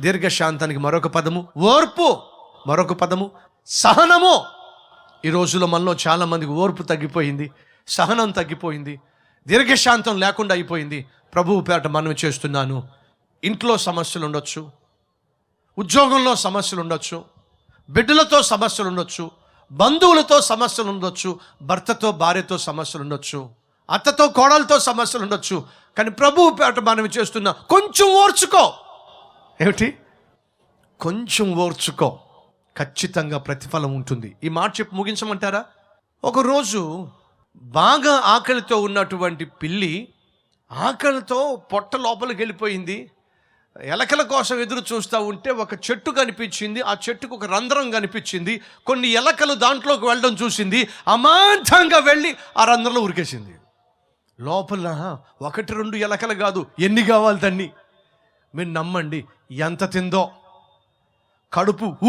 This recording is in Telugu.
దీర్ఘశాంతానికి మరొక పదము ఓర్పు మరొక పదము సహనము. ఈ రోజుల్లో మనలో చాలామందికి ఓర్పు తగ్గిపోయింది సహనం తగ్గిపోయింది దీర్ఘశాంతం లేకుండా అయిపోయింది. ప్రభువు పేట మనం చేస్తున్నాను. ఇంట్లో సమస్యలు ఉండొచ్చు ఉద్యోగంలో సమస్యలు ఉండొచ్చు బిడ్డలతో సమస్యలు ఉండొచ్చు బంధువులతో సమస్యలు ఉండొచ్చు భర్తతో భార్యతో సమస్యలు ఉండొచ్చు అత్తతో కోడలతో సమస్యలు ఉండొచ్చు. కానీ ప్రభువు పేట మనం చేస్తున్నా కొంచెం ఓర్చుకో. ఏమిటి? కొంచెం ఓర్చుకో. ఖచ్చితంగా ప్రతిఫలం ఉంటుంది. ఈ మాట చెప్పి ముగించమంటారా? ఒకరోజు బాగా ఆకలితో ఉన్నటువంటి పిల్లి ఆకలితో పొట్ట లోపలికి వెళ్ళిపోయింది. ఎలకల కోసం ఎదురు చూస్తూ ఉంటే ఒక చెట్టు కనిపించింది. ఆ చెట్టుకు ఒక రంధ్రం కనిపించింది. కొన్ని ఎలకలు దాంట్లోకి వెళ్ళడం చూసింది. అమాంతంగా వెళ్ళి ఆ రంధ్రంలో ఉరికేసింది. లోపల ఒకటి రెండు ఎలకలు కాదు. ఎన్ని కావాలి దాన్ని? మీరు నమ్మండి ఎంత తిందో. కడుపు